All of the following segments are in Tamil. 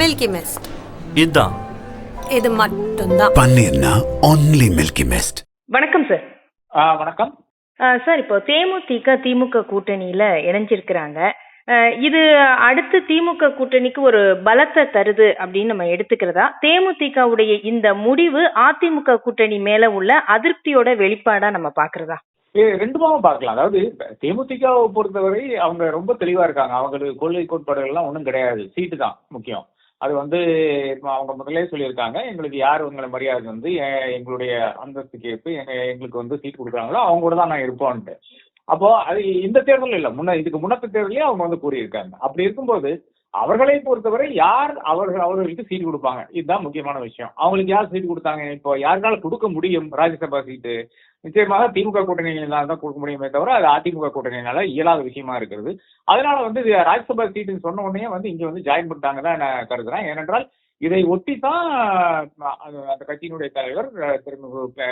மில்கி மிஸ்ட் இதுதான் இது மட்டும்தான். பன்னீர்னா ஒன்லி மில்கி மிஸ்ட் வணக்கம் சார் ஆ வணக்கம். சார் இப்போ தேமுதிக திமுக கூட்டணியில இணைஞ்சிருக்கிறாங்க. இது அடுத்து திமுக கூட்டணிக்கு ஒரு பலத்தை தருது அப்படின்னு நம்ம எடுத்துக்கிறதா? தேமுதிகவுடைய இந்த முடிவு அதிமுக கூட்டணி மேல உள்ள அதிருப்தியோட வெளிப்பாடா நம்ம பாக்குறதா இது ரெண்டுமாவும் பார்க்கலாம். அதாவது தேமுதிகவை பொறுத்தவரை அவங்க ரொம்ப தெளிவா இருக்காங்க. அவங்களுக்கு கொள்கை கோட்பாடுகள்லாம் ஒன்றும் கிடையாது. சீட்டு தான் முக்கியம். அது வந்து அவங்க முதலே சொல்லியிருக்காங்க எங்களுக்கு யார் உங்களை மரியாதை வந்து எங்களுடைய அந்தஸ்துக்கு ஏற்ப எங்க எங்களுக்கு வந்து சீட் கொடுக்குறாங்களோ அவங்க கூட தான் நான் இருப்போன்ட்டு. அப்போ அது இந்த தேர்தல் இல்லை. முன்ன இதுக்கு முன்னத்த தேர்தலையும் அவங்க வந்து கூறியிருக்காங்க. அப்படி இருக்கும்போது அவர்களை பொறுத்தவரை யார் அவர்கள் அவர்களுக்கு சீட் கொடுப்பாங்க? இதுதான் முக்கியமான விஷயம். அவங்களுக்கு யார் சீட் கொடுத்தாங்க? இப்போ யாருனால கொடுக்க முடியும்? ராஜ்யசபா சீட்டு நிச்சயமாக திமுக கூட்டணியினால தான் கொடுக்க முடியுமே தவிர அது அதிமுக கூட்டணியினால இயலாத விஷயமா இருக்கிறது. அதனால வந்து ராஜ்யசபா சீட்டுன்னு சொன்ன உடனே வந்து இங்க வந்து ஜாயின் பண்ணிட்டாங்க தான் நான் கருதுறேன். ஏனென்றால் இதை ஒட்டி தான் அது அந்த கட்சியினுடைய தலைவர் திரு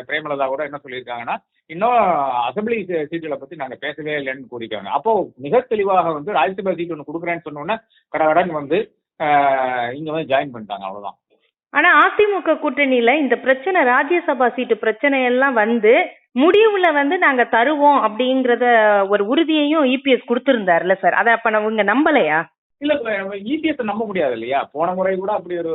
பிரேமலதா கூட என்ன சொல்லியிருக்காங்கன்னா இன்னும் அசம்பிளி சீட்டுகளை பத்தி நாங்க பேசவே இல்லைன்னு கூறியிருக்காங்க. அப்போ மிக தெளிவாக வந்து ராஜ்யசபா சீட் ஒன்று கொடுக்குறேன்னு சொன்ன உடனே கடகடன் வந்து இங்க வந்து ஜாயின் பண்ணிட்டாங்க அவ்வளவுதான். ஆனா அதிமுக கூட்டணியில இந்த பிரச்சனை ராஜ்யசபா சீட்டு பிரச்சனை எல்லாம் வந்து முடிவுல வந்து நாங்க தருவோம் அப்படிங்கறத ஒரு உறுதியையும் இபிஎஸ் கொடுத்திருந்தாருல சார் அதை அப்ப அவங்க நம்பலையா? இல்ல இபிஎஸ் நம்ப முடியாது இல்லையா? போன முறை கூட அப்படி ஒரு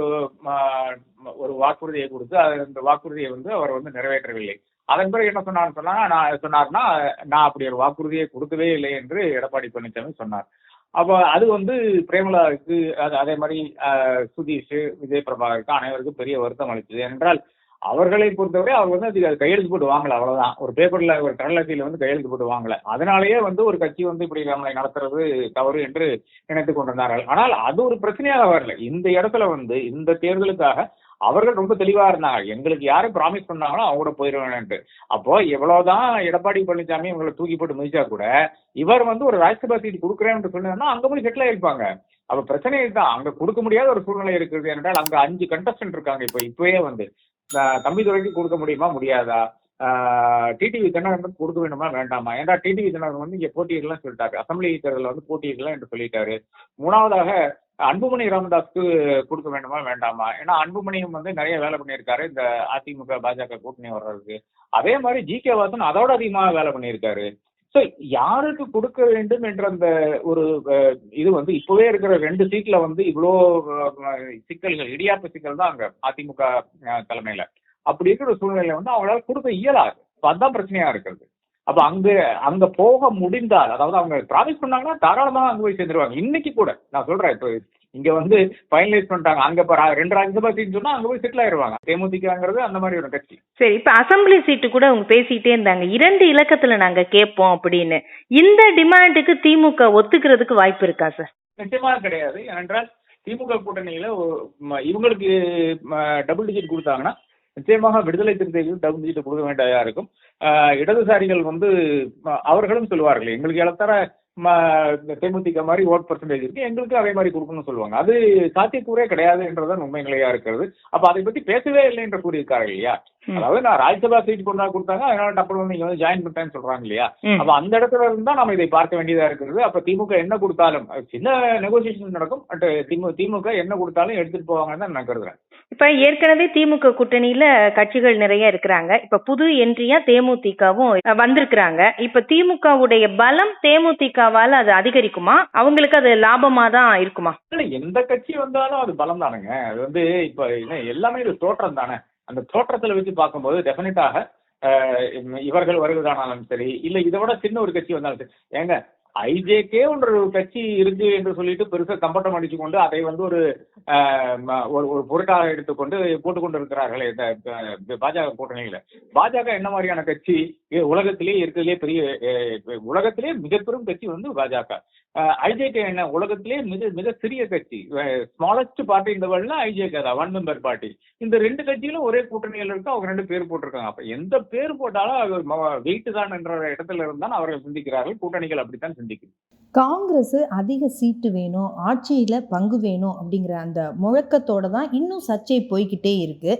ஒரு வாக்குறுதியை கொடுத்து அந்த வாக்குறுதியை வந்து அவர் வந்து நிறைவேற்றவில்லை. அதன் பிறகு என்ன சொன்னார் சொன்னா நான் சொன்னார்னா நான் அப்படி ஒரு வாக்குறுதியை கொடுக்கவே இல்லை என்று எடப்பாடி பழனிசாமி சொன்னார். அப்போ அது வந்து பிரேமலாவுக்கு அது அதே மாதிரி சுதீஷ் விஜய் பிரபாகருக்கு அனைவருக்கும் பெரிய வருத்தம் அளித்தது. என்றால் அவர்களை பொறுத்தவரை அவர் வந்து அதுக்கு அது கையெழுத்து போட்டு வாங்கல அவ்வளவுதான். ஒரு பேப்பர்ல ஒரு கடலத்தில வந்து கையெழுத்து போட்டு வாங்கல. அதனாலேயே வந்து ஒரு கட்சி வந்து இப்படி நம்மளை நடத்துறது தவறு என்று நினைத்து கொண்டிருந்தார்கள். ஆனால் அது ஒரு பிரச்சனையாக வரல. இந்த இடத்துல வந்து இந்த தேர்தலுக்காக அவர்கள் ரொம்ப தெளிவா இருந்தாங்க. எங்களுக்கு யாரும் ப்ராமிஸ் பண்ணாங்களோ அவங்க கூட போயிடுவேன்ட்டு அப்போ எவ்வளவுதான் எடப்பாடி பழனிசாமி இவங்களை தூக்கி போட்டு மிதிச்சா கூட இவர் வந்து ஒரு ராஜ்யசபா சீட் கொடுக்குறேன்னு சொன்னா அங்க போய் செட்டில் ஆயிருப்பாங்க. அப்ப பிரச்சனை தான் அங்க கொடுக்க முடியாத ஒரு சூழ்நிலை இருக்குது என்றால் அங்க அஞ்சு கண்டஸ்டன்ட் இருக்காங்க. இப்போ இப்பவே வந்து தம்பிதுரைக்கு கொடுக்க முடியுமா? முடியாதா? டிடிவி தினகரன் கொடுக்க வேண்டுமா? வேண்டாமா? ஏன்னா டிடிவி தினகரன் வந்து இங்க போட்டியிடலாம் சொல்லிட்டாரு. அசம்பிளி தேர்தலில் வந்து போட்டியிடலாம் என்று சொல்லிட்டாரு. மூணாவதாக அன்புமணி ராமதாஸ்க்கு கொடுக்க வேண்டுமா? வேண்டாமா? ஏன்னா அன்புமணியும் வந்து நிறைய வேலை பண்ணியிருக்காரு. இந்த அதிமுக பாஜக கூட்டணி வர்றதுக்கு. அதே மாதிரி ஜி கே வாசன் அதோட அதிகமாக வேலை பண்ணியிருக்காரு. ஸோ யாருக்கு கொடுக்க வேண்டும் என்ற அந்த ஒரு இது வந்து இப்பவே இருக்கிற ரெண்டு சீட்ல வந்து இவ்வளோ சிக்கல்கள் இடியாப்ப சிக்கல் தான் அங்க அதிமுக தலைமையில. அப்படி இருக்கிற சூழ்நிலையில வந்து அவங்களால கொடுக்க இயலாது. அதுதான் அதான் பிரச்சனையா இருக்கிறது. அப்ப அங்க அங்க போக முடிந்தால் அதாவது அவங்க ப்ராமிஸ் பண்ணாங்கன்னா தாராளமாக அங்க போய் சேர்ந்துருவாங்க. இன்னைக்கு கூட நான் சொல்றேன் இப்போ இங்க வந்து ஃபைனலைஸ் பண்ணிட்டாங்க. அங்க ரெண்டு ராஜ்யசபா சீட் சொன்னா அங்க போய் செட்டில் ஆயிருவாங்க. தேமுதிகங்கிறது அந்த மாதிரி ஒரு கட்சி. சரி இப்ப அசம்பிளி சீட்டு கூட அவங்க பேசிட்டே இருந்தாங்க. இரண்டு இலக்கத்துல நாங்க கேட்போம் அப்படின்னு. இந்த டிமாண்டுக்கு திமுக ஒத்துக்கிறதுக்கு வாய்ப்பு இருக்கா சார் நிச்சயமா கிடையாது. ஏனென்றால் திமுக கூட்டணியில இவங்களுக்கு டபுள் டிஜிட் கொடுத்தாங்கன்னா நிச்சயமாக விடுதலை சிறுத்தைகள் டபுள் டிஜிட் கொடுக்க வேண்டியதா இருக்கும். இடதுசாரிகள் வந்து அவர்களும் சொல்லுவார்கள் எங்களுக்கு இலத்தர தேமுதிக மாதிரி ஓட் பர்சன்டேஜ் இருக்கு. எங்களுக்கு அதே மாதிரி கொடுக்கணும்னு சொல்லுவாங்க. அது சாத்தியக்கூறே கிடையாது என்றதான் உண்மை நிலையா இருக்கிறது. அப்ப அதை பத்தி பேசவே இல்லை என்று கூறியிருக்கார்கள் இல்லையா. அதாவது நான் ராஜ்யசபா சீட் கொண்டா கொடுத்தாங்க அதனால டப்புனு வந்து நீங்க வந்து ஜாயின் பண்ணிட்டேன்னு சொல்றாங்க இல்லையா. அப்ப அந்த இடத்துல இருந்தா நம்ம இதை பார்க்க வேண்டியதா இருக்கிறது. அப்ப திமுக என்ன கொடுத்தாலும் சின்ன நெகோசியேஷன் நடக்கும் திமுக திமுக என்ன கொடுத்தாலும் எடுத்துட்டு போவாங்கன்னு தான் நான் கருதுறேன். இப்ப ஏற்கனவே திமுக கூட்டணியில கட்சிகள் நிறைய இருக்கிறாங்க. இப்ப புது என்ட்ரியா தேமுதிகவும் வந்திருக்கிறாங்க. இப்ப திமுகவுடைய பலம் தேமுதிகவால அது அதிகரிக்குமா? அவங்களுக்கு அது லாபமா தான் இருக்குமா எந்த கட்சி வந்தாலும் அது பலம் தானுங்க அது வந்து இப்ப எல்லாமே இது தோற்றம் தானே அந்த தோற்றத்துல வச்சு பார்க்கும்போது டெஃபினட்டாக இவர்கள் வருவதானாலும் சரி இல்ல இதை விட சின்ன ஒரு கட்சி வந்தாலும் சரி. ஏங்க ஐஜேகே ஒன்று ஒரு கட்சி இருக்கு என்று சொல்லிட்டு பெருசா கம்பட்டம் அடிச்சு கொண்டு அதை வந்து ஒரு ஒரு பொருட்டாக எடுத்துக்கொண்டு போட்டுக்கொண்டு இருக்கிறார்களே இந்த பாஜக கூட்டணியில. பாஜக என்ன மாதிரியான கட்சி? இது உலகத்திலே இருக்கிறதுலே பெரிய உலகத்திலேயே உலகத்திலே மிக பெரும் கட்சி வந்து பாஜக. ஐஜேகே என்ன? உலகத்திலே மிக மிக சிறிய கட்சி. ஸ்மாலஸ்ட் பார்ட்டி இந்த வேர்ல்ட்ல ஐஜேகே தான் ஒன் மெம்பர் பார்ட்டி இந்த ரெண்டு கட்சிகளும் ஒரே கூட்டணியில் இருக்கு அவங்க ரெண்டு பேர் போட்டிருக்காங்க. அப்ப எந்த பேர் போட்டாலும் அது வெயிட் தான் என்ற இடத்துல இருந்தால் அவர்கள் சிந்திக்கிறார்கள் கூட்டணிகள் அப்படித்தான் சிந்திக்குது காங்கிரஸ் அதிக சீட்டு வேணும் ஆட்சியில் பங்கு வேணும் அப்படிங்கிற அந்த முழக்கத்தோட தான் இன்னும் சர்ச்சை போய்கிட்டே இருக்கு.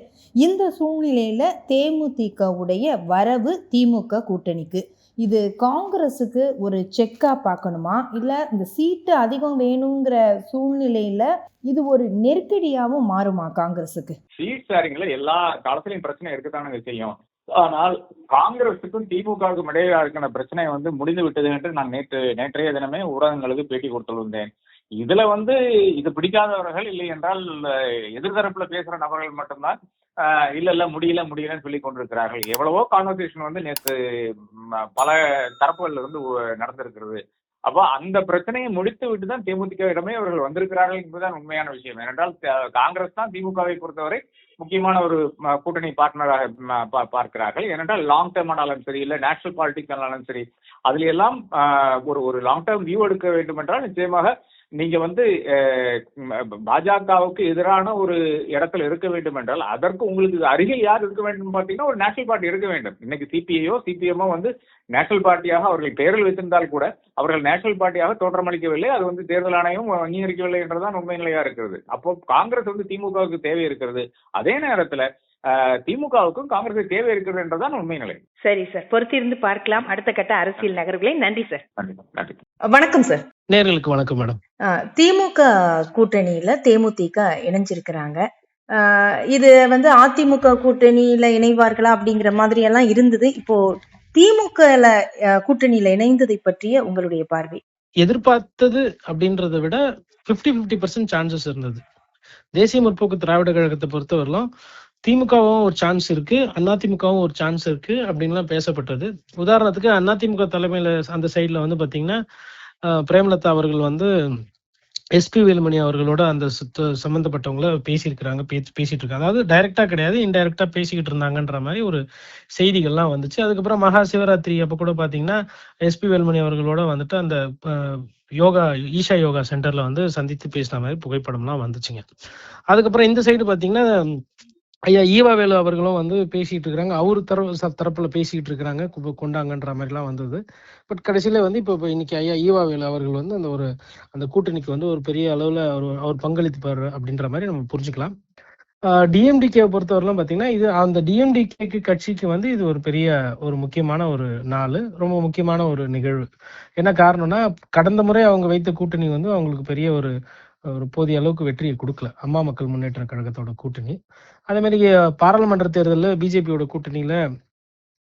இந்த சூழ்நிலையில் தேமுதிகவுடைய வரவு திமுக கூட்டணிக்கு. இது காங்கிரஸுக்கு ஒரு செக்கா பார்க்கணுமா? இல்லை இந்த சீட்டு அதிகம் வேணுங்கிற சூழ்நிலையில இது ஒரு நெருக்கடியாகவும் மாறுமா காங்கிரஸுக்கு? சீட் ஷேரிங்ல எல்லா காலத்திலையும் பிரச்சனை இருக்கத்தானுங்க செய்யும். ஆனால் காங்கிரஸுக்கும் திமுகவுக்கும் இடையிலான பிரச்சனை வந்து முடிந்து விட்டது என்று நான் நேற்று நேற்றைய தினமே ஊடகங்களுக்கு பேட்டி கொடுத்துள்ளேன் இதுல வந்து இது பிடிக்காதவர்கள் இல்லை என்றால் எதிர்தரப்புல பேசுற நபர்கள் மட்டும்தான் இல்ல இல்ல முடியல முடியலன்னு சொல்லி கொண்டிருக்கிறார்கள். எவ்வளவோ கான்வர்சேஷன் வந்து நேற்று பல தரப்புகள்ல இருந்து நடந்திருக்கிறது. அப்போ அந்த பிரச்சனையை முடித்து விட்டு தான் தேமுதிகவிடமே அவர்கள் வந்திருக்கிறார்கள் என்பதுதான் உண்மையான விஷயம். ஏனென்றால் காங்கிரஸ் தான் திமுகவை பொறுத்தவரை முக்கியமான ஒரு கூட்டணி பார்ட்னராக பா- பார்க்கிறார்கள். ஏனென்றால் லாங் டேர்ம் ஆனாலும் சரி இல்லை நேஷனல் பாலிடிக்ஸ் ஆனாலும் சரி அதுல எல்லாம் ஒரு ஒரு லாங் டேர்ம் வியூ எடுக்க வேண்டும் என்றால் நிச்சயமாக நீங்க வந்து பாஜகவுக்கு எதிரான ஒரு இடத்துல இருக்க வேண்டும் என்றால் அதற்கு உங்களுக்கு அருகில் யார் இருக்க வேண்டும் பார்த்தீங்கன்னா ஒரு நேஷனல் பார்ட்டி இருக்க வேண்டும். இன்னைக்கு சிபிஐயோ சிபிஎம்மோ வந்து நேஷனல் பார்ட்டியாக அவர்கள் தேர்தல் வைத்திருந்தால் கூட அவர்கள் நேஷனல் பார்ட்டியாக தோற்றமளிக்கவில்லை அது வந்து தேர்தல் ஆணையம் அங்கீகரிக்கவில்லை என்றுதான் உண்மை நிலையா இருக்கிறது. அப்போ காங்கிரஸ் வந்து திமுகவுக்கு தேவை இருக்கிறது. அதே நேரத்துல திமுகவுக்கும் காங்கிரஸுக்கு தேவை இருக்கிறது என்றுதான் உண்மை நிலை. சரி சார் பொறுத்திருந்து பார்க்கலாம். அடுத்த கட்ட அரசியல் நகர்வுகளை. நன்றி சார் வணக்கம் சார் நேர்களுக்கு வணக்கம் மேடம் ஆஹ் திமுக கூட்டணியில தேமுதிக இணைஞ்சிருக்கிறாங்க. ஆஹ் இது வந்து அதிமுக கூட்டணியில இணைவார்களா அப்படிங்கிற மாதிரி எல்லாம் இருந்தது. இப்போ திமுக கூட்டணியில இணைந்ததை பற்றிய உங்களுடைய பார்வை. எதிர்பார்த்தது அப்படின்றத விட 50 50% பர்சன்ட் சான்சஸ் இருந்தது. தேசிய முற்போக்கு திராவிட கழகத்தை பொறுத்தவரையிலும் திமுகவும் ஒரு சான்ஸ் இருக்கு அதிமுகவும் ஒரு சான்ஸ் இருக்கு அப்படின்லாம் பேசப்பட்டது. உதாரணத்துக்கு அதிமுக தலைமையில அந்த சைட்ல வந்து பாத்தீங்கன்னா பிரேமலதா அவர்கள் வந்து எஸ்பி வேலுமணி அவர்களோட அந்த சுத்த- சம்பந்தப்பட்டவங்கள பேசியிருக்கிறாங்க பேசி பேசிட்டு இருக்காங்க அதாவது டைரக்டா கிடையாது இன்டைரக்டா பேசிக்கிட்டு இருந்தாங்கன்ற மாதிரி ஒரு செய்திகள்லாம் வந்துச்சு. அதுக்கப்புறம் மகா சிவராத்திரி அப்ப கூட பாத்தீங்கன்னா எஸ்பி வேலுமணி அவர்களோட வந்துட்டு அந்த யோகா ஈஷா யோகா சென்டர்ல வந்து சந்தித்து பேசின மாதிரி புகைப்படம்லாம் வந்துச்சுங்க. அதுக்கப்புறம் இந்த சைடு பாத்தீங்கன்னா ஐயா ஈவா வேலு அவர்களும் வந்து பேசிட்டு இருக்கிறாங்க அவரு தரப்பு தரப்பில் தரப்புல பேசிட்டு இருக்கிறாங்க கு- கொண்டாங்கன்ற மாதிரிலாம் வந்தது. பட் கடைசியில வந்து இப்போ இப்போ இன்னைக்கு ஐயா ஈவா வேலு அவர்கள் வந்து அந்த ஒரு அந்த கூட்டணிக்கு வந்து ஒரு பெரிய அளவுல அவர் அவர் பங்களித்துப்பாரு அப்படின்ற மாதிரி நம்ம புரிஞ்சுக்கலாம். டிஎம்டிகேவை பொறுத்தவரைலாம் பார்த்தீங்கன்னா இது அந்த டிஎம்டிகேக்கு கட்சிக்கு வந்து இது ஒரு பெரிய ஒரு முக்கியமான ஒரு நாள். ரொம்ப முக்கியமான ஒரு நிகழ்வு. என்ன காரணம்னா கடந்த முறை அவங்க வைத்த கூட்டணி வந்து அவங்களுக்கு பெரிய ஒரு ஒரு போதிய அளவுக்கு வெற்றியை கொடுக்கல. அம்மா மக்கள் முன்னேற்ற கழகத்தோட கூட்டணி. அதே மாதிரி பாராளுமன்ற தேர்தலில் பிஜேபியோட கூட்டணியில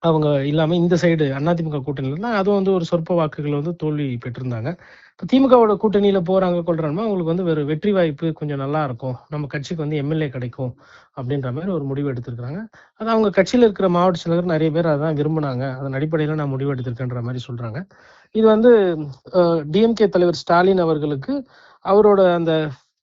அவங்க இல்லாமல் இந்த சைடு அதிமுக கூட்டணியில் தான் அதுவும் வந்து ஒரு சொற்ப வாக்குகள் வந்து தோல்வி பெற்றிருந்தாங்க. இப்போ திமுகவோட கூட்டணியில் போகிறாங்க கொள்றாங்கன்னா அவங்களுக்கு வந்து வேறு வெற்றி வாய்ப்பு கொஞ்சம் நல்லா இருக்கும். நம்ம கட்சிக்கு வந்து எம்எல்ஏ கிடைக்கும் அப்படின்ற மாதிரி ஒரு முடிவு எடுத்திருக்கிறாங்க. அது அவங்க கட்சியில் இருக்கிற மாவட்ட செயலர் நிறைய பேர் அதான் விரும்புனாங்க. அதன் அடிப்படையில் நான் முடிவு எடுத்திருக்கேன்ற மாதிரி சொல்கிறாங்க இது வந்து டிஎம்கே தலைவர் ஸ்டாலின் அவர்களுக்கு அவரோட அந்த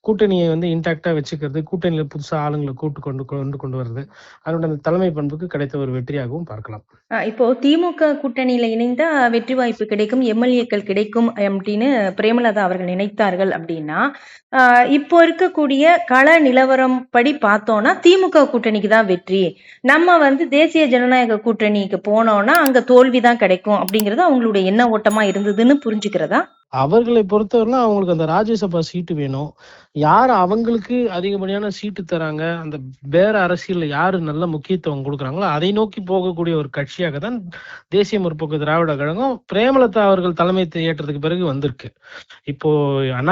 கூட்டணியை வந்து இன்டாக்டா வச்சுக்கிறது கூட்டணியில புதுசா ஆளுங்களை கூட்டு கொண்டு கொண்டு கொண்டு வர்றது அதோட அந்த தலைமை பண்புக்கு கிடைத்த ஒரு வெற்றியாகவும் பார்க்கலாம். இப்போ திமுக கூட்டணியில இணைந்தா வெற்றி வாய்ப்பு கிடைக்கும் எம்எல்ஏக்கள் கிடைக்கும் அப்படின்னு பிரேமலதா அவர்கள் நினைத்தார்கள் அப்படின்னா இப்போ இருக்கக்கூடிய கள நிலவரம் படி பார்த்தோம்னா திமுக கூட்டணிக்கு தான் வெற்றி. நம்ம வந்து தேசிய ஜனநாயக கூட்டணிக்கு போனோம்னா அங்க தோல்வி தான் கிடைக்கும் அப்படிங்கறது அவங்களுடைய எண்ண ஓட்டமா இருந்ததுன்னு புரிஞ்சுக்கிறதா? அவர்களை பொறுத்தவரைலாம் அவங்களுக்கு அந்த ராஜ்யசபா சீட்டு வேணும். யார் அவங்களுக்கு அதிகப்படியான சீட்டு தராங்க? அந்த வேற அரசியல்ல யாரு நல்ல முக்கியத்துவம் கொடுக்குறாங்களோ அதை நோக்கி போகக்கூடிய ஒரு கட்சியாக தான் தேசிய முற்போக்கு திராவிட கழகம் பிரேமலதா அவர்கள் தலைமை ஏற்றதுக்கு பிறகு வந்திருக்கு. இப்போ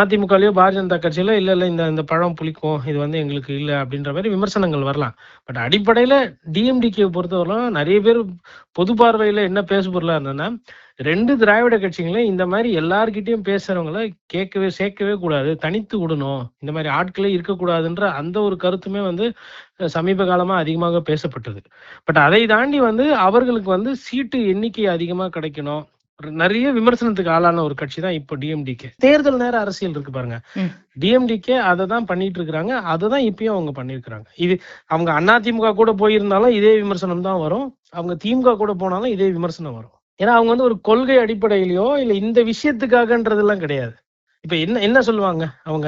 அதிமுகலயோ பாரதிய ஜனதா கட்சியில இல்ல இல்ல இந்த இந்த பழம் புளிக்கும் இது வந்து எங்களுக்கு இல்ல அப்படின்ற மாதிரி விமர்சனங்கள் வரலாம். பட் அடிப்படையில டிஎம்டிகே பொறுத்தவரை நிறைய பேர் பொது பார்வையில என்ன பேசு பொருளா இருந்ததுன்னா ரெண்டு திராவிட கட்சிகளும் இந்த மாதிரி எல்லார்கிட்டயும் பேசுறவங்கள கேட்கவே சேர்க்கவே கூடாது. தனித்து விடணும். இந்த மாதிரி ஆட்களே இருக்கக்கூடாதுன்ற அந்த ஒரு கருத்துமே வந்து சமீப காலமா அதிகமாக பேசப்பட்டது. பட் அதை தாண்டி வந்து அவர்களுக்கு வந்து சீட்டு எண்ணிக்கை அதிகமா கிடைக்கணும். நிறைய விமர்சனத்துக்கு ஆளான ஒரு கட்சி தான் இப்போ டிஎம்டிகே தேர்தல் நேர அரசியல் இருக்கு பாருங்க. டிஎம்டிகே அதை தான் பண்ணிட்டு இருக்கிறாங்க. அதை தான் இப்பயும் அவங்க பண்ணிருக்கிறாங்க இது அவங்க அதிமுக கூட போயிருந்தாலும் இதே விமர்சனம் தான் வரும். அவங்க திமுக கூட போனாலும் இதே விமர்சனம் வரும். ஏன்னா அவங்க வந்து ஒரு கொள்கை அடிப்படையிலயோ இல்ல இந்த விஷயத்துக்காகன்றதெல்லாம் கிடையாது. இப்ப என்ன என்ன சொல்லுவாங்க அவங்க?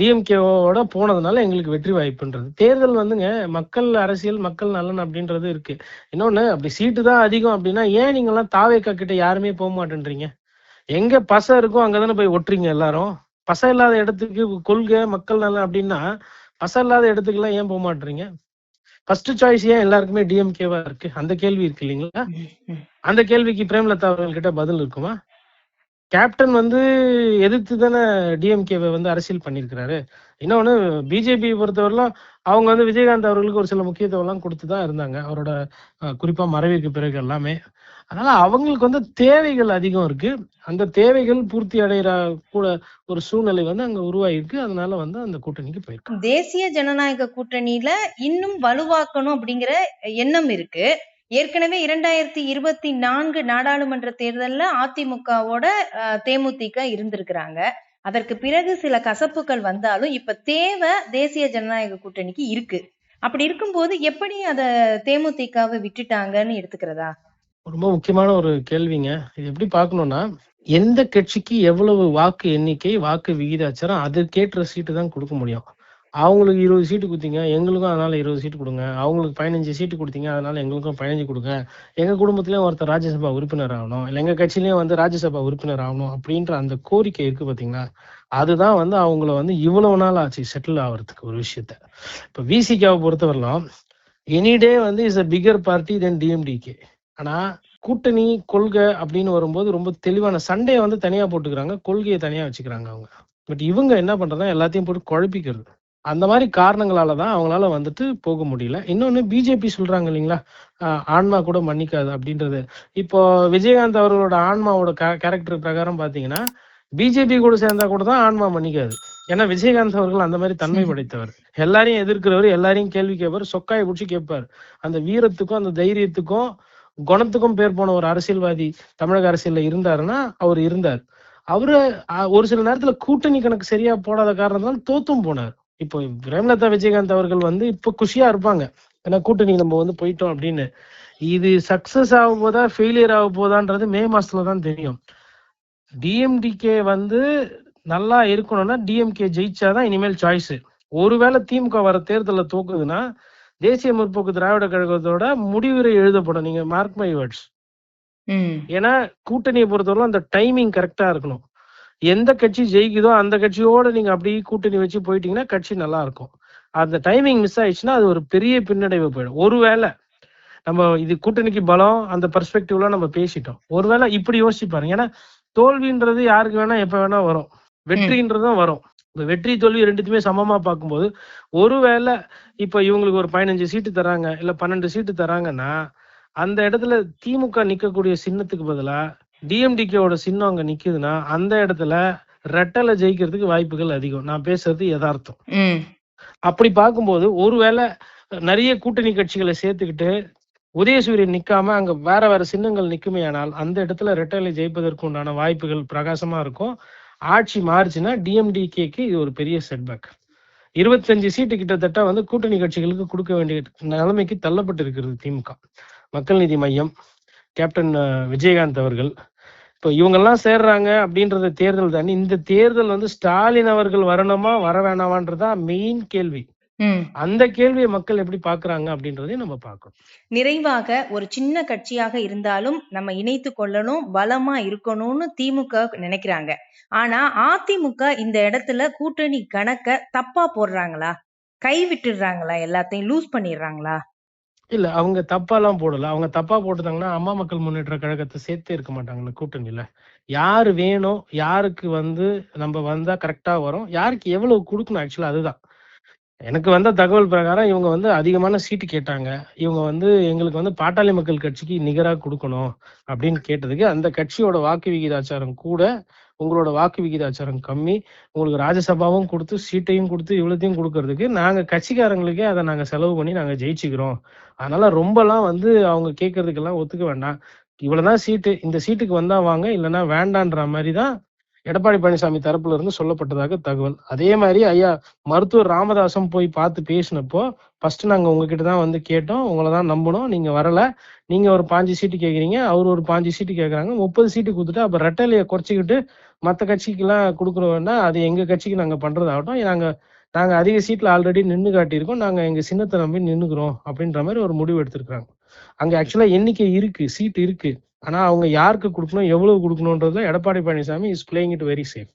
டிஎம்கேவோட போனதுனால எங்களுக்கு வெற்றி வாய்ப்புன்றது. தேர்தல் வந்துங்க மக்கள் அரசியல் மக்கள் நலன் அப்படின்றது இருக்கு. இன்னொன்னு அப்படி சீட்டு தான் அதிகம் அப்படின்னா ஏன் நீங்கெல்லாம் தாவேக்கா கிட்ட யாருமே போக மாட்டேன்றீங்க? எங்க பச இருக்கோ அங்கதானே போய் ஒட்டுறீங்க எல்லாரும். பச இல்லாத இடத்துக்கு கொள்கை மக்கள் நலன் அப்படின்னா பச இல்லாத இடத்துக்குலாம் ஏன் போக மாட்டேறீங்க? ஃபர்ஸ்ட் சாய்ஸ் ஏன் எல்லாருக்குமே டிஎம்கேவா இருக்கு? அந்த கேள்வி இருக்கு இல்லைங்களா? அந்த கேள்விக்கு பிரேமலதா அவர்கள்கிட்ட பதில் இருக்குமா? கேப்டன் வந்து எதிர்த்து தானே டிஎம்கேவை வந்து அரசியல் பண்ணியிருக்கிறாரு. இன்னொன்னு பிஜேபி பொறுத்தவரைலாம் அவங்க வந்து விஜயகாந்த் அவர்களுக்கு ஒரு சில முக்கியத்துவம்லாம் கொடுத்து தான் இருந்தாங்க. அவரோட குறிப்பாக மறைவிற்கு பிறகு எல்லாமே. அதனால அவங்களுக்கு வந்து தேவைகள் அதிகம் இருக்கு. அந்த தேவைகள் பூர்த்தி அடைகிற கூட ஒரு சூழ்நிலை வந்து அங்க உருவாயிருக்கு. அதனால வந்து அந்த கூட்டணிக்கு போயிருக்கு தேசிய ஜனநாயக கூட்டணியில இன்னும் வலுவாக்கணும் அப்படிங்கிற எண்ணம் இருக்கு. ஏற்கனவே இரண்டாயிரத்தி இருபத்தி நான்கு நாடாளுமன்ற தேர்தல்ல அதிமுகவோட தேமுதிக இருந்திருக்கிறாங்க. அதற்கு பிறகு சில கசப்புகள் வந்தாலும் இப்ப தேவை தேசிய ஜனநாயக கூட்டணிக்கு இருக்கு. அப்படி இருக்கும்போது எப்படி அதை தேமுதிகவை விட்டுட்டாங்கன்னு எடுத்துக்கிறதா? ரொம்ப முக்கியமான ஒரு கேள்விங்க. இது எப்படி பார்க்கணும்னா எந்த கட்சிக்கு எவ்வளவு வாக்கு எண்ணிக்கை வாக்கு விகிதாச்சாரம் அதற்கேற்ற சீட்டு தான் கொடுக்க முடியும். அவங்களுக்கு இருபது சீட்டு கொடுத்தீங்க எங்களுக்கும் அதனால இருபது சீட்டு கொடுங்க. அவங்களுக்கு பதினஞ்சு சீட்டு கொடுத்தீங்க அதனால எங்களுக்கும் பதினஞ்சு கொடுங்க. எங்க குடும்பத்திலயும் ஒருத்தர் ராஜ்யசபா உறுப்பினர் ஆகணும். இல்லை எங்க கட்சியிலயும் வந்து ராஜ்யசபா உறுப்பினர் ஆகணும் அப்படின்ற அந்த கோரிக்கை இருக்கு பாத்தீங்களா? அதுதான் வந்து அவங்கள வந்து இவ்வளவு நாள் ஆச்சு செட்டில் ஆகிறதுக்கு ஒரு விஷயத்த. இப்ப விசிகாவை பொறுத்தவரையிலும் எனிடே வந்து is a bigger party then DMDK ஆனா கூட்டணி கொள்கை அப்படின்னு வரும்போது ரொம்ப தெளிவான சண்டையை வந்து தனியா போட்டுக்கிறாங்க கொள்கையை தனியா வச்சுக்கிறாங்க அவங்க. பட் இவங்க என்ன பண்றதுன்னா எல்லாத்தையும் போட்டு குழப்பிக்கிறது. அந்த மாதிரி காரணங்களால தான் அவங்களால வந்துட்டு போக முடியல. இன்னொன்னு பிஜேபி சொல்றாங்க இல்லைங்களா? ஆன்மா கூட மன்னிக்காது அப்படின்றது. இப்போ விஜயகாந்த் அவர்களோட ஆன்மாவோட கேரக்டர் பிரகாரம் பாத்தீங்கன்னா பிஜேபி கூட சேர்ந்தா கூட தான் ஆன்மா மன்னிக்காது. ஏன்னா விஜயகாந்த் அவர்கள் அந்த மாதிரி தன்மை படைத்தவர். எல்லாரையும் எதிர்க்கிறவர் எல்லாரையும் கேள்வி கேட்பார் சொக்காயை பிடிச்சி கேட்பார். அந்த வீரத்துக்கும் அந்த தைரியத்துக்கும் குணத்துக்கும் பேர் போன ஒரு அரசியல்வாதி தமிழக அரசியல்ல இருந்தாருன்னா அவர் இருந்தார். அவரு ஒரு சில நேரத்துல கூட்டணி கணக்கு சரியா போடாத காரணத்தால் தோத்தும் போனார். இப்போ பிரேமலதா விஜயகாந்த் அவர்கள் வந்து இப்போ குஷியா இருப்பாங்க. ஏன்னா கூட்டணி நம்ம வந்து போயிட்டோம் அப்படின்னு. இது சக்சஸ் ஆக போதா ஃபெயிலியர் ஆக போதான்றது மே மாசத்துல தான் தெரியும். டிஎம்டிகே வந்து நல்லா இருக்கணும்னா டிஎம்கே ஜெயிச்சாதான் இனிமேல் சாய்ஸ் ஒருவேளை திமுக வர தேர்தலில் தோக்குதுன்னா தேசிய முற்போக்கு திராவிட கழகத்தோட முடிவுரை எழுதப்படும். நீங்க மார்க் மை. வேர்ட்ஸ் ஏன்னா கூட்டணியை பொறுத்தவரை அந்த டைமிங் கரெக்டா இருக்கணும். எந்த கட்சி ஜெயிக்குதோ அந்த கட்சியோட நீங்க அப்படியே கூட்டணி வச்சு போயிட்டீங்கன்னா கட்சி நல்லா இருக்கும். அந்த டைமிங் மிஸ் ஆயிடுச்சுன்னா அது ஒரு பெரிய பின்னடைவு போயிடும். ஒருவேளை நம்ம இது கூட்டணிக்கு பலம் அந்த பெர்ஸ்பெக்டிவ்ல நம்ம பேசிட்டோம். ஒருவேளை இப்படி யோசிச்சு பாருங்க. ஏன்னா தோல்வின்றது யாருக்கு வேணா எப்ப வேணா வரும். வெற்றின்றதும் வரும். இந்த வெற்றி தோல்வி ரெண்டுத்தையுமே சமமா பார்க்கும்போது ஒருவேளை இப்ப இவங்களுக்கு ஒரு பதினஞ்சு சீட்டு தராங்க இல்ல பன்னெண்டு சீட்டு தராங்கன்னா அந்த இடத்துல திமுக நிக்கக்கூடிய சின்னத்துக்கு பதிலா டிஎம்டிகேவோட சின்னம் அங்க நிக்குதுன்னா அந்த இடத்துல ரெட்டலை ஜெயிக்கிறதுக்கு வாய்ப்புகள் அதிகம். நான் பேசுறது யதார்த்தம். அப்படி பார்க்கும்போது ஒருவேளை நிறைய கூட்டணி கட்சிகளை சேர்த்துக்கிட்டு உதயசூரியன் நிக்காம அங்க வேற வேற சின்னங்கள் நிக்குமே ஆனால் அந்த இடத்துல ரெட்டலை ஜெயிப்பதற்கு உண்டான வாய்ப்புகள் பிரகாசமா இருக்கும். ஆட்சி மாறுச்சுன்னா டிஎம்டிகேக்கு இது ஒரு பெரிய செட்பேக் இருபத்தஞ்சு சீட்டு கிட்டத்தட்ட வந்து கூட்டணி கட்சிகளுக்கு கொடுக்க வேண்டிய நிலைமைக்கு தள்ளப்பட்டு இருக்கிறது திமுக. மக்கள் நீதி மையம். கேப்டன் விஜயகாந்த் அவர்கள். இப்போ இவங்கெல்லாம் சேர்றாங்க அப்படின்றத தேர்தல் தாண்டி இந்த தேர்தல் வந்து ஸ்டாலின் அவர்கள் வரணுமா வர வேணாமான்றதா மெயின் கேள்வி. அந்த கேள்வியை மக்கள் எப்படி பாக்குறாங்க அப்படின்றதையும் நம்ம பார்க்கணும். நிறைவாக ஒரு சின்ன கட்சியாக இருந்தாலும் நம்ம இணைத்து கொள்ளணும் பலமா இருக்கணும்னு திமுக நினைக்கிறாங்க. ஆனா அதிமுக இந்த இடத்துல கூட்டணி கணக்க தப்பா போடுறாங்களா? கை விட்டுடுறாங்களா எல்லாத்தையும்? லூஸ் பண்ணிடுறாங்களா? இல்ல அவங்க தப்பாலாம் போடல. அவங்க தப்பா போட்டுட்டாங்கன்னா அம்மா மக்கள் முன்னேற்ற கழகத்தை சேர்த்தே இருக்க மாட்டாங்கல்ல கூட்டணியில. யாரு வேணும் யாருக்கு வந்து நம்ம வந்தா கரெக்டா வரும் யாருக்கு எவ்வளவு கொடுக்கணும் ஆக்சுவலா அதுதான். எனக்கு வந்த தகவல் பிரகாரம் இவங்க வந்து அதிகமான சீட்டு கேட்டாங்க. இவங்க வந்து எங்களுக்கு வந்து பாட்டாளி மக்கள் கட்சிக்கு நிகராக கொடுக்கணும் அப்படின்னு கேட்டதுக்கு அந்த கட்சியோட வாக்கு விகிதாச்சாரம் கூட உங்களோட வாக்கு விகிதாச்சாரம் கம்மி. உங்களுக்கு ராஜ்யசபாவும் கொடுத்து சீட்டையும் கொடுத்து இவ்வளோத்தையும் கொடுக்கறதுக்கு நாங்கள் கட்சிக்காரங்களுக்கே அதை நாங்கள் செலவு பண்ணி நாங்கள் ஜெயிச்சுக்கிறோம். அதனால ரொம்பலாம் வந்து அவங்க கேட்கறதுக்கெல்லாம் ஒத்துக்க வேண்டாம். இவ்வளோதான் சீட்டு இந்த சீட்டுக்கு வந்தா வாங்க இல்லைன்னா வேண்டான்ற மாதிரி தான் எடப்பாடி பழனிசாமி தரப்புல இருந்து சொல்லப்பட்டதாக தகவல். அதே மாதிரி ஐயா மருத்துவர் ராமதாசம் போய் பார்த்து பேசினப்போ ஃபர்ஸ்ட் நாங்க உங்ககிட்ட தான் வந்து கேட்டோம். உங்களை தான் நம்பணும். நீங்க வரல. நீங்க ஒரு பாஞ்சு சீட்டு கேக்குறீங்க. அவர் ஒரு பாஞ்சு சீட்டு கேக்குறாங்க. முப்பது சீட்டு கொடுத்துட்டு அப்ப ரெட்டலையை குறைச்சிக்கிட்டு மற்ற கட்சிக்கெல்லாம் கொடுக்குறோம்னா அது எங்க கட்சிக்கு நாங்க பண்றதாகட்டும். நாங்க நாங்க அதிக சீட்ல ஆல்ரெடி நின்று காட்டியிருக்கோம். நாங்க எங்க சின்னத்தை நம்பி நின்னுக்கிறோம் அப்படின்ற மாதிரி ஒரு முடிவு எடுத்திருக்காங்க அங்க ஆக்சுவலா எண்ணிக்கை இருக்கு. சீட் இருக்கு. ஆனா அவங்க யாருக்கு கொடுக்கணும் எவ்வளவு கொடுக்கணும்ன்றதுல Edappadi Palaniswami is playing it very safe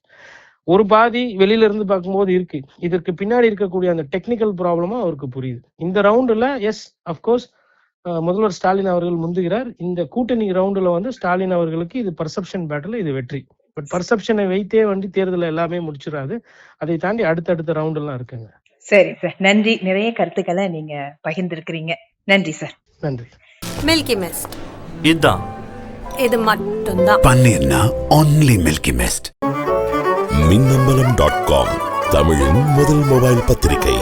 ஒரு பாதி வெளியில இருந்து பார்க்கும்போது இருக்கு. இதற்கு பின்னாடி இருக்கக்கூடிய அந்த டெக்னிக்கல் ப்ராப்ளமும் அவருக்கு புரியுது. இந்த ரவுண்டுல எஸ் அஃப்கோர்ஸ் முதல்வர் ஸ்டாலின் அவர்கள் முந்துகிறார். இந்த கூட்டணி ரவுண்டுல வந்து ஸ்டாலின் அவர்களுக்கு இது பர்செப்ஷன் பேட்டில் இது வெற்றி. பட் பர்செப்ஷனை வைத்தே வந்து தேர்தல் எல்லாமே முடிச்சிடாது. அதை தாண்டி அடுத்தடுத்த ரவுண்டெல்லாம் இருக்குங்க. சரி சார் நன்றி. நிறைய கருத்துக்களை நீங்க பகிர்ந்திருக்கிறீங்க. நன்றி சார் நன்றி. மில்கி மிஸ்ட் இதான் இது மட்டும்தான். பன்னீர்னா only Milky Mist Minnambalam dot com தமிழின் முதல் மொபைல் பத்திரிகை.